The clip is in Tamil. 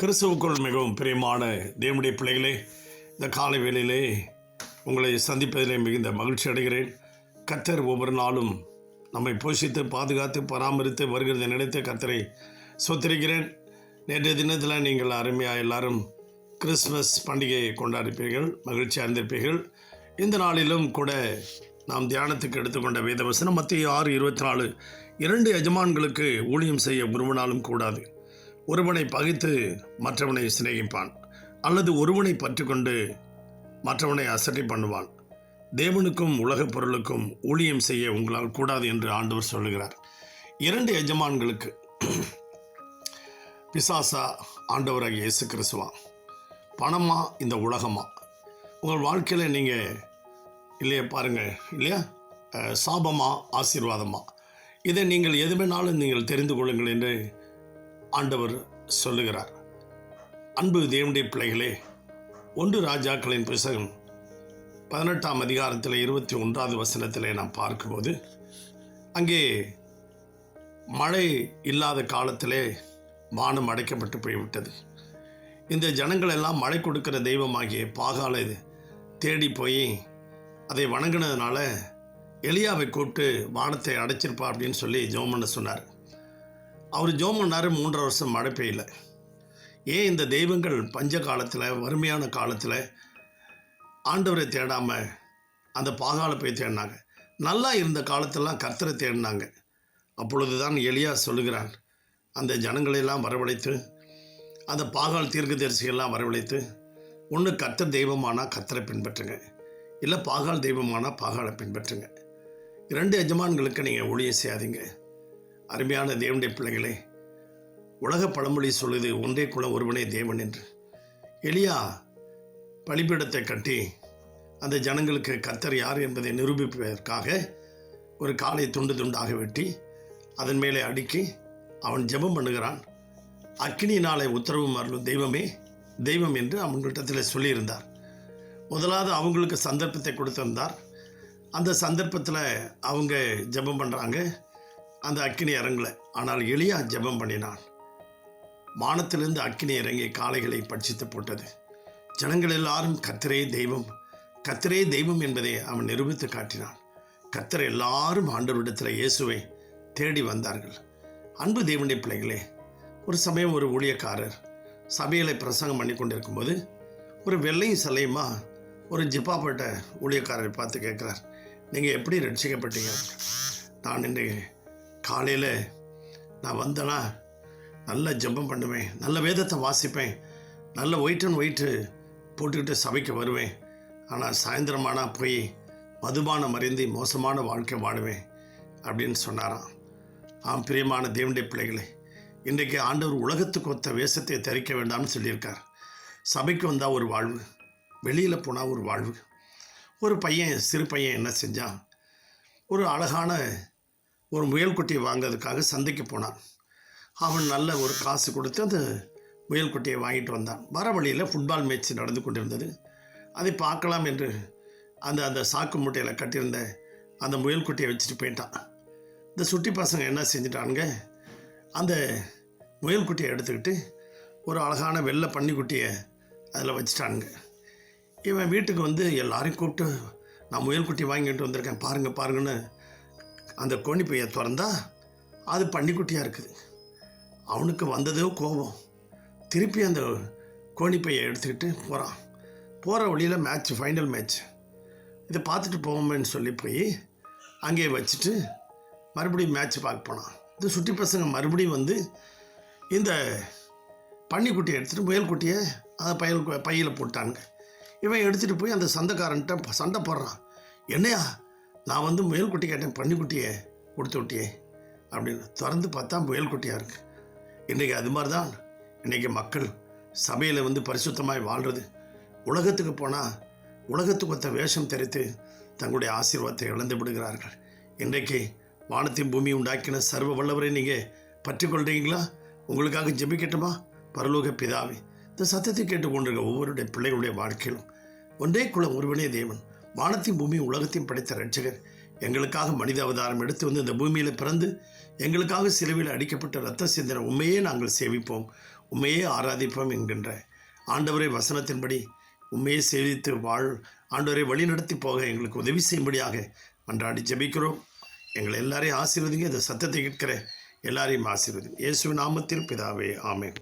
கிறிஸ்துவுக்குள் மிகவும் பிரியமான தேவனுடைய பிள்ளைகளே இந்த காலை வேளையிலே உங்களை சந்திப்பதிலே மிகுந்த மகிழ்ச்சி அடைகிறேன். கத்தர் ஒவ்வொரு நாளும் நம்மை போஷித்து பாதுகாத்து பராமரித்து வருகிறத நினைத்து கத்தரை சொத்திருக்கிறேன் நேற்றைய தினத்தில் நீங்கள் அருமையாக எல்லாரும் கிறிஸ்மஸ் பண்டிகையை கொண்டாடிப்பீர்கள் மகிழ்ச்சி அடைந்திருப்பீர்கள். இந்த நாளிலும் கூட நாம் தியானத்துக்கு எடுத்துக்கொண்ட வேதவசனம் மத்திய ஆறு இருபத்தி நாலு. இரண்டு எஜமான்களுக்கு ஊழியம் செய்ய ஒருவனாலும் கூடாது. ஒருவனை பகைத்து மற்றவனை சிநேகிப்பான் அல்லது ஒருவனை பற்றிக்கொண்டு மற்றவனை அசட்டை பண்ணுவான். தேவனுக்கும் உலகப் பொருளுக்கும் ஊழியம் செய்ய உங்களால் கூடாது என்று ஆண்டவர் சொல்லுகிறார். இரண்டு எஜமான்களுக்கு பிசாசா ஆண்டவராக இயேசு கிறிஸ்துவா பணமா இந்த உலகமா? உங்கள் வாழ்க்கையில் நீங்கள் இல்லையா பாருங்கள் இல்லையா? அஹ், சாபமா ஆசீர்வாதமா? இதை நீங்கள் எது வேணாலும் நீங்கள் தெரிந்து கொள்ளுங்கள் என்று ஆண்டவர் சொல்லுகிறார். அன்பு தேவனுடைய பிள்ளைகளே ஒன்று ராஜாக்களின் புஸ்தகம் பதினெட்டாம் அதிகாரத்தில் இருபத்தி ஒன்றாவது வசனத்தில் நாம் பார்க்கும்போது அங்கே மழை இல்லாத காலத்திலே வானம் அடைக்கப்பட்டு போய்விட்டது. இந்த ஜனங்கள் எல்லாம் மழை கொடுக்கிற தெய்வமாகிய பாகாலை தேடி போய் அதை வணங்கினதுனால எலியாவை கூப்பிட்டு வானத்தை அடைச்சிருப்பா அப்படின்னு சொல்லி ஜோம் சொன்னார். அவர் ஜோம் பண்ணார் மூன்றரை வருஷம் மழை பெய்யல. ஏன் இந்த தெய்வங்கள் பஞ்ச காலத்தில் வறுமையான காலத்தில் ஆண்டவரை தேடாமல் அந்த பாகால போய் தேடினாங்க. நல்லா இருந்த காலத்தெல்லாம் கர்த்தரை தேடினாங்க. அப்பொழுதுதான் எளியா சொல்லுகிறான் அந்த ஜனங்களையெல்லாம் வரவழைத்து அந்த பாகால் தீர்க்கதரிசிகள்லாம் வரவழைத்து ஒன்று கர்த்தர் தெய்வமானால் கர்த்தரை பின்பற்றுங்க. இல்லை பாகால் தெய்வமானா பாகாலை பின்பற்றுங்க. இரண்டு எஜமான்களுக்கு நீங்கள் ஊழியம் செய்யாதீங்க. அருமையான தேவனுடைய பிள்ளைகளே உலக பழமொழி சொல்லுது ஒன்றே குல ஒருவனே தேவன் என்று. எலியா பலிபீடத்தை கட்டி அந்த ஜனங்களுக்கு கத்தர் யார் என்பதை நிரூபிப்பதற்காக ஒரு காலை துண்டு துண்டாக வெட்டி அதன் மேலே அடுக்கி அவன் ஜெபம் பண்ணுகிறான். அக்கினியினாலே உத்தரவு அருளும் தெய்வமே தெய்வம் என்று அவங்கள்டத்தில் சொல்லியிருந்தார். முதலாவது அவங்களுக்கு சந்தர்ப்பத்தை கொடுத்திருந்தார். அந்த சந்தர்ப்பத்தில் அவங்க ஜெபம் பண்ணுறாங்க அந்த அக்கினி இறங்கல ஆனால் எளியா ஜெபம் பண்ணினான். வானத்திலிருந்து அக்கினி இறங்கி காளைகளை பட்சித்து போட்டது. ஜனங்கள் எல்லாரும் கத்திரே தெய்வம் கத்திரே தெய்வம் என்பதை அவன் நிரூபித்து காட்டினான். கத்தர் எல்லாரும் ஆண்டவரிடத்தில் இயேசுவை தேடி வந்தார்கள். அன்பு தேவனுடைய பிள்ளைகளே ஒரு சமயம் ஒரு ஊழியக்காரர் சபையில பிரசங்கம் பண்ணி கொண்டிருக்கும்போது ஒரு வெள்ளையும் சிலையுமா ஒரு ஜிப்பாப்பட்ட ஊழியக்காரரை பார்த்து கேட்குறார் நீங்கள் எப்படி ரட்சிக்கப்பட்டீங்க? நான் இன்றைக்கு காலையில் நான் வந்தேன்னா நல்ல ஜெபம் பண்ணுவேன் நல்ல வேதத்தை வாசிப்பேன் நல்ல ஒயிட் அண்ட் ஒயிட்டு போட்டுக்கிட்டு சபைக்கு வருவேன். ஆனால் சாயந்தரமானால் போய் மதுபானம் அறிந்து மோசமான வாழ்க்கை வாழுவேன் அப்படின்னு சொன்னாராம். ஆம் பிரியமான தேவனுடைய பிள்ளைகளே இன்றைக்கு ஆண்டவர் உலகத்துக்கு ஒத்த வேஷத்தை தரிக்க வேண்டாம்னு சொல்லியிருக்கார். சபைக்கு வந்தால் ஒரு வாழ்வு வெளியில் போனால் ஒரு வாழ்வு. ஒரு பையன் சிறு பையன் என்ன செஞ்சான்? ஒரு அழகான ஒரு முயல்குட்டியை வாங்குறதுக்காக சந்தைக்கு போனான். அவன் நல்ல ஒரு காசு கொடுத்து அந்த முயல்குட்டியை வாங்கிட்டு வந்தான். வர வழியில் ஃபுட்பால் மேட்ச் நடந்து கொண்டிருந்தது. அதை பார்க்கலாம் என்று அந்த அந்த சாக்கு மூட்டையில் கட்டியிருந்த அந்த முயல்குட்டியை வச்சுட்டு போயிட்டான். இந்த சுட்டி பசங்க என்ன செஞ்சிட்டானுங்க? அந்த முயல்குட்டியை எடுத்துக்கிட்டு ஒரு அழகான வெள்ளை பன்னிக்குட்டியை அதில் வச்சுட்டானுங்க. இவன் வீட்டுக்கு வந்து எல்லாரையும் கூப்பிட்டு நான் முயல்குட்டி வாங்கிட்டு வந்திருக்கேன். பாருங்கள் பாருங்கன்னு அந்த கோணிப்பையை திறந்தா அது பன்னிக்குட்டியாக இருக்குது. அவனுக்கு வந்ததோ கோபம். திருப்பி அந்த கோணிப்பையை எடுத்துக்கிட்டு போகிறான் போகிற வழியில் மேட்ச் ஃபைனல் மேட்ச் இதை பார்த்துட்டு போவோமேன்னு சொல்லி போய் அங்கேயே வச்சுட்டு மறுபடியும் மேட்ச் பார்க்க போனான். இந்த சுட்டி பசங்க மறுபடியும் வந்து இந்த பன்னிக்குட்டியை எடுத்துகிட்டு முயல்குட்டியை அதை பையல் பையில் போட்டாங்க இவன் எடுத்துகிட்டு போய் அந்த சந்தைக்காரன்ட்ட சண்டை போடுறான். என்னையா நான் வந்து முயல்குட்டி கேட்டேன் பன்னிக்குட்டியை கொடுத்து விட்டியே. அப்படின்னு. திறந்து பார்த்தா முயல்குட்டியாக இருக்குது இன்றைக்கி அது மாதிரி தான் இன்றைக்கி மக்கள் சபையில் வந்து பரிசுத்தமாய் வாழ்கிறது உலகத்துக்கு போனால் உலகத்துக்கு ஒத்த வேஷம் தெரித்து தங்களுடைய ஆசீர்வாதத்தை இழந்து விடுகிறார்கள். இன்றைக்கு வானத்தையும் பூமி உண்டாக்கின சர்வ வல்லவரை நீங்கள் பற்றி உங்களுக்காக ஜெபிக்கட்டுமா? பரலோக பிதாவே இந்த சத்தத்தை கேட்டுக்கொண்டிருக்க ஒவ்வொருடைய பிள்ளைகளுடைய வாழ்க்கையிலும் ஒன்றே குலம் ஒருவனே தேவன். வானத்தையும் பூமியும் உலகத்தையும் படைத்த ரட்சகர் எங்களுக்காக மனித அவதாரம் எடுத்து வந்து இந்த பூமியில் பிறந்து எங்களுக்காக சிலுவையில் அடிக்கப்பட்ட ரத்த சிந்தனை உண்மையே நாங்கள் சேவிப்போம் உண்மையே ஆராதிப்போம் என்கின்ற ஆண்டவரை வசனத்தின்படி உண்மையை சேவித்து வாழ் ஆண்டவரை வழிநடத்தி போக எங்களுக்கு உதவி செய்யும்படியாக மன்றாடி ஜெபிக்கிறோம். எங்களை எல்லாரையும் ஆசீர்வதிங்க. இந்த சத்தத்தை கேட்கிற எல்லாரையும் ஆசீர்வதி இயேசு நாமத்தில் பிதாவே ஆமேன்.